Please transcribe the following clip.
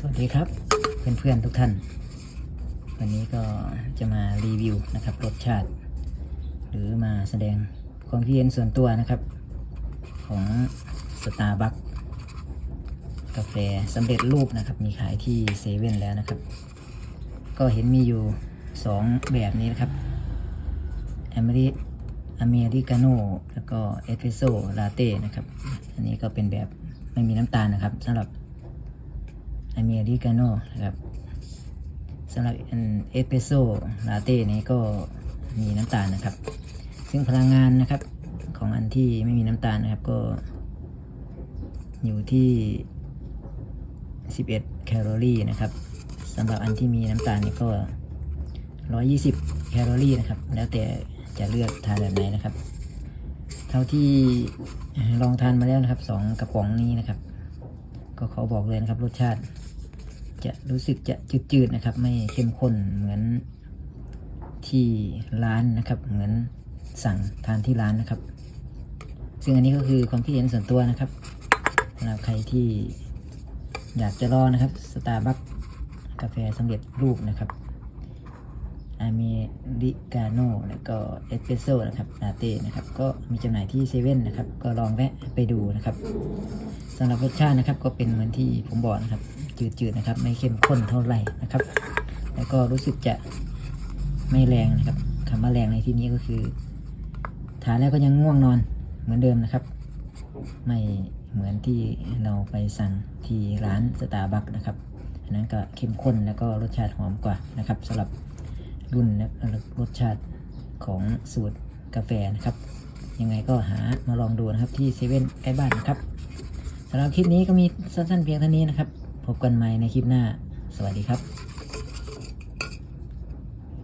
สวัสดีครับเพื่อนๆทุกท่าน วันนี้ก็จะมารีวิวนะครับรสชาติ หรือมาแสดงความคิดเห็นส่วนตัวนะครับ ของสตาร์บัคกาแฟสำเร็จรูปนะครับ มีขายที่เซเว่นแล้วนะครับ ก็เห็นมีอยู่ 2 แบบนี้นะครับแอเมริอเมริกาโน่แล้วก็เอสเปรสโซ่ลาเต้นะครับ อันนี้ก็เป็นแบบไม่มีน้ำตาลนะครับสำหรับ อเมริกาโน่นะครับสำหรับเอสเปรสโซ่ลาเต้นี้ก็มีน้ำตาลนะครับ ซึ่งพลังงานนะครับของอันที่ไม่มีน้ำตาลนะครับก็อยู่ที่ 11 แคลอรี่นะครับสำหรับอันที่มีน้ำตาลนี่ก็ 120 แคลอรี่นะครับ แล้วแต่จะเลือกทานแบบไหนนะครับ เท่าที่ลองทานมาแล้วนะครับสองกระป๋องนี้นะครับ ก็ขอบอกเลยนะครับ รสชาติ จะรู้สึกจะจืดๆนะครับ ไม่เข้มข้นเหมือนที่ร้านนะครับ เหมือนสั่งทานที่ร้านนะครับ ซึ่งอันนี้ก็คือความคิดเห็นส่วนตัวนะครับสำหรับใครที่อยากจะรอนะครับสตาร์บัคกาแฟสำเร็จรูปนะครับ มริกาโน่แล้วก็เอสเปรสโซ่นะครับลาเต้นะครับ ก็มีจำหน่ายที่เซเว่นนะครับ ก็ลองแวะไปดูนะครับสำหรับรสชาตินะครับ ก็เป็นเหมือนที่ผมบอกนะครับ จืดๆนะครับ ไม่เข้มข้นเท่าไหร่นะครับ แล้วก็รู้สึกจะไม่แรงนะครับคำว่าแรงในที่นี้ก็คือทานแล้วก็ยังง่วงนอนเหมือนเดิมนะครับ ไม่เหมือนที่เราไปสั่งที่ร้านสตาร์บัคนะครับอันนั้นก็เข้มข้นแล้วก็รสชาติหอมกว่านะครับสำหรับ รุ่นและรสชาติของสูตรกาแฟนะครับ ยังไงก็หามาลองดูนะครับที่เซเว่นใกล้บ้านนะครับสำหรับคลิปนี้ก็มีสั้นๆเพียงเท่านี้นะครับ พบกันใหม่ในคลิปหน้า สวัสดีครับ